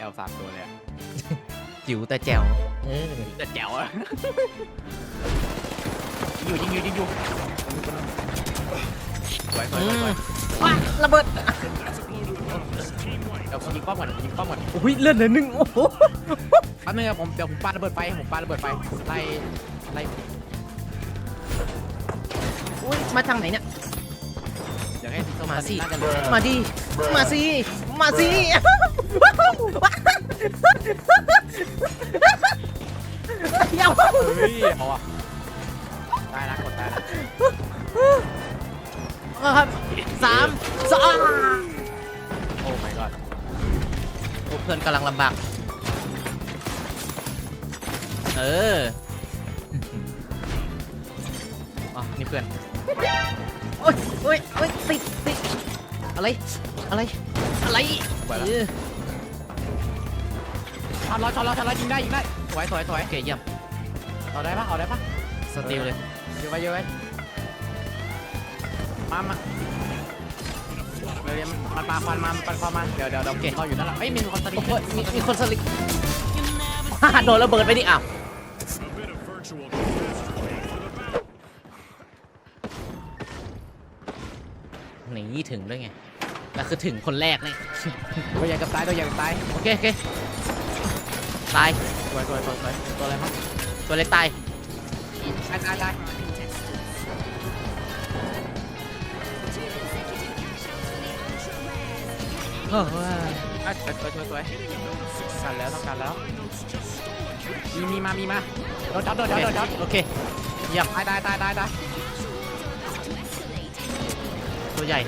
แอลสามตัวเลยอะจิ๋วแต่แจ๋วเออแต่แจ๋วอะยิงอยู่ยิงอยู่ยิงอยู่สวยสวยสวยสวยว้าระเบิดเดี๋ยวผมยิงป้อมก่อนผมยิงป้อมก่อนอุ้ยเลือดเหลือหนึ่งโอ้โหแป๊บนึงครับผมเดี๋ยวผมปาระเบิดไฟผมปาระเบิดไฟไล่ไล่อุ้ยมาทางไหนเนี่ยเดี๋ยวให้สีส้มมาสิน่าจะเหลือมาดิมาสิ มาสิเดี๋ยวเฮ้ยเอาอะตายละกดตายละครับสามสองโอ้ my god โอ้เพื่อนกำลังลำบากเอออ๋อนี่เพื่อนโอ้ยโอ้ยโอ้ยติดติดอะไร อะไร อะไรไปละเออช็อตร้อยช็อตร้อยช็อตร้อยยิงได้ยิงได้สวยสวยสวยโอเคเยี่ยมเอาได้ปะเอาได้ปะสติลเลยเยอะไปเยอะไปมามาเดี๋ยวมันปาควันมามันปาควันมาเดี๋ยวเดี๋ยวเดี๋ยวเก่งรออยู่นั่นแหละเอ้ยมีคนสลิโอ้งโหมีมีคนสลิกโดนระเบิดไปดิอ้าวหนีถึงด้วยไง แล้วคือถึงคนแรกเลยตัวใหญ่กับตายตัวใหญ่กับตายโอเคโอเคตายสวยสวยสวยสวยตัวอะไรมั้งตัวเล็กตายตายตายตายโอ้ยอะสวยสวยสวยสวยกันแล้วต้องกันแล้ว มีมีมามีมาโดนจับโดนโอจับเคโดนจับโอเคเยี่ยมตายตายตายตายตายตัวใหญ่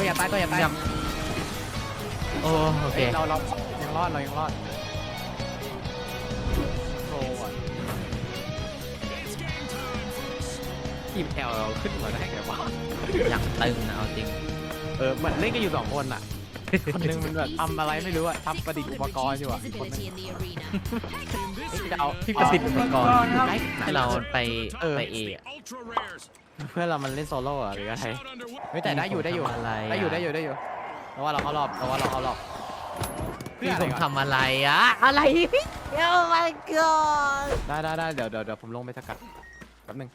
ตัวอย่าตายตัวอย่าตายเยี่ยมโอ้โอเค เฮ้ยเราเรายังรอดเรายังรอดโอ้ยทีมแอลเราขึ้นมาได้ไงวะอยากตึงนะเอาจริง เออเหมือนเล่นกันอยู่สองคนอะ คนหนึงมันแบบทำอะไรไม่รู้อะทำประดิษฐ์อุปกรณ์อยู่อะคนหนึงเฮ้ยจะเอาที่ประดิษฐ์อุปกรณ์ไหนให้เราไปเออ ไปเออะ เพื่อนเรามันเล่นโซโล่อะหรืออะไรเฮ้ยแต่ได้อยู่ได้อยู่ทำอะไรอะ ได้อยู่ได้อยู่ได้อยู่เพราะว่าเราเข้ารอบเพราะว่าเราเข้ารอบเพื่พี่ออะไรผมก่อนทำอะไรอะอะไรโอ้ my god ได้ได้ได้เดี๋ยวเดี๋ยวเดี๋ยวผมลงไปสกัดแป๊บนึง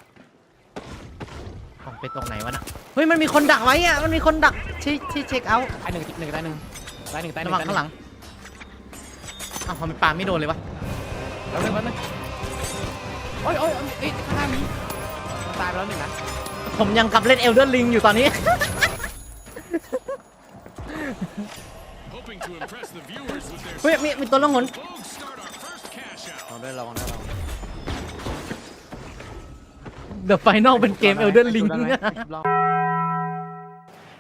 ผมไปตรงไหนวะน่ะเฮ้ยมันมีคนดักไว้อะมันมีคนดักที่ที่เช็คเอาท์ตายหนึ่งหนึ่งตายหนึ่งตายหนึ่งตายหนึ่ระงวังข้างหลังอ้าวทำไมปาไม่โดนเลยวะแป๊บนึงแป๊บนึงโอ้ยโอ้ยเอ้ยข้างหน้ามีมัน ตายไปแล้วหนึ่งนะผมยังกลับเล่นเอลเดอร์ลิงอยู่ตอนนี้ Hoping to impress the viewers with their เฮ้ยมีมีตัวล่องหน Vogue start our first cash out. ลองด้วยลองด้วยลอง เดอะไฟนอลเป็นเกมเอลเดอร์ลิงไ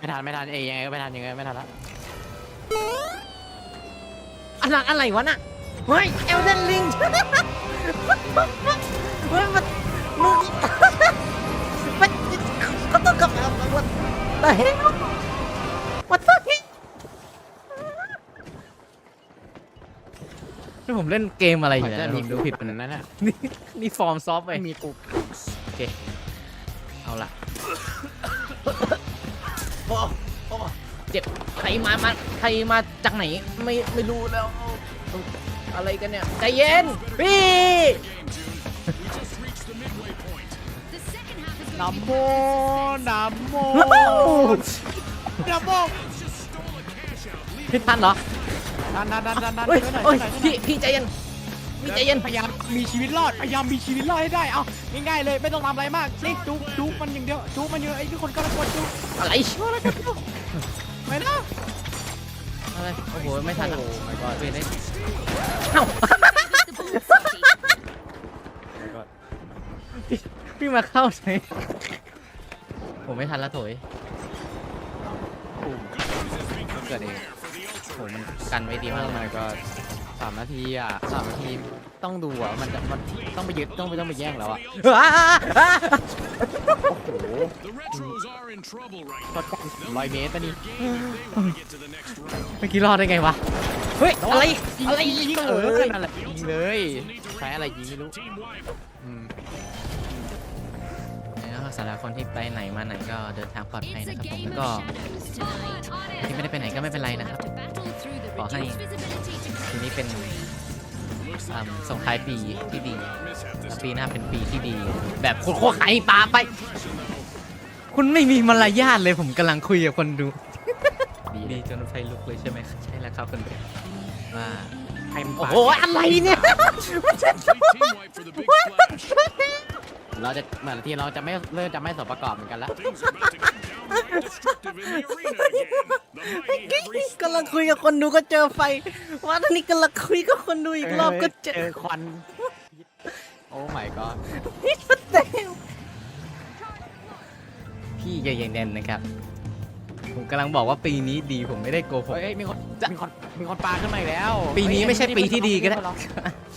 ม่ทันไม่ทันเอ้ยยังไงก็ไม่ทันยังไงก็ไม่ทันละอะไรอะไรวะน่ะเฮ้ยเอลเดนลิงเฮ้ยมันมึง มันเขาต้องกับวัดแต่เฮ้ยวัดเฮ้ยนี่ผมเล่นเกมอะไรอยู่เนี่ยผมดูผิดมันนั่นน่ะนี่นี่ฟอร์มซอฟต์ไปม่มีกูโอเค เอาละโอ้โอ้เจ็บใครมามาใครมาจากไหนไม่ไม่รู้แล้ว อะไรกันเนี่ย ใจเย็น พี่ น้ำโมน้ำโมน้ำโมพี่ทันเหรอดันดันดันดันดันเฮ้ยช่วยหน่อยเฮ้ยช่วยหน่อยพี่พี่ใจเย็นพี่ใจเย็นพยายามมีชีวิตรอดพยายามมีชีวิตรอดให้ได้เอาง่ายๆเลยไม่ต้องทำอะไรมากนี่จุกจุกมันอย่างเดียวจุกมันเยอะไอ้ทุกคนก็ระกดจุกอะไรไม่นะอะไรโอ้โหไม่ทันอะโอ้ my god เวรเลยเอ้า my god พี่ พี่มาเข้าไหนผมไม่ทันละโถยเกิดเองโหมันกันไว้ดีมากโอ้เลย my god สามนาทีอะสามนาทีต้องดูอะมันจะมันต้องไปยึดต้องไปต้องไปแย่งแล้วอะโอ้โห The retros are in trouble right ช็อตกันร้อยเมตรปะนี่ now. They want to get to the next round. เมื่อกี้รอดได้ไงวะ เฮ้ย อะไร อะไรยิงยิงเอเอออนั่นแหละยิงเลยใช้อะไรยิงไม่รู้ Team wipe. อืมนะครับ สำหรับคนที่ไปไหนมาไหนก็เดินทางปลอดภัยนะครับผมแล้วก็ที่ไม่ได้ไปไหนก็ไม่เป็นไรนะครับขอให้ปีนี้เป็นอ่าส่งท้ายปีที่ดี Mishap this ปีหน้าเป็นปีที่ดี แบบโคตรไข่ปลาไป คุณไม่มีมารยาทเลยผมกำลังคุยกับคนดูดีจนไฟลุกเลยใช่ไหมใช่แล้วครับคุณว่าใครมันโอ้ปาดโหอะไรเนี่ย Complete team wipe for the big splash. เราจะเหมือนที่เราจะไม่เริ่มจะไม่สมประกอบเหมือนกันแล้ว Things are about to get downright destructive in the arena again. The mighty have restored. กำลังคุยกับคนดูก็เจอไฟว่าตอนนี้กำลังคุยกับคนดูอีกรอบก็เจเจออควัน โอ้ my god พี่อย่าอย่างแน่นนะครับ ผมกำลังบอกว่าปีนี้ดีผมไม่ได้โกหก เฮ้ยมีคนมีคนมีคนปาขึ้นมาอีกแล้วปีนี้ไม่ใช่ปีที่ดีก็ได้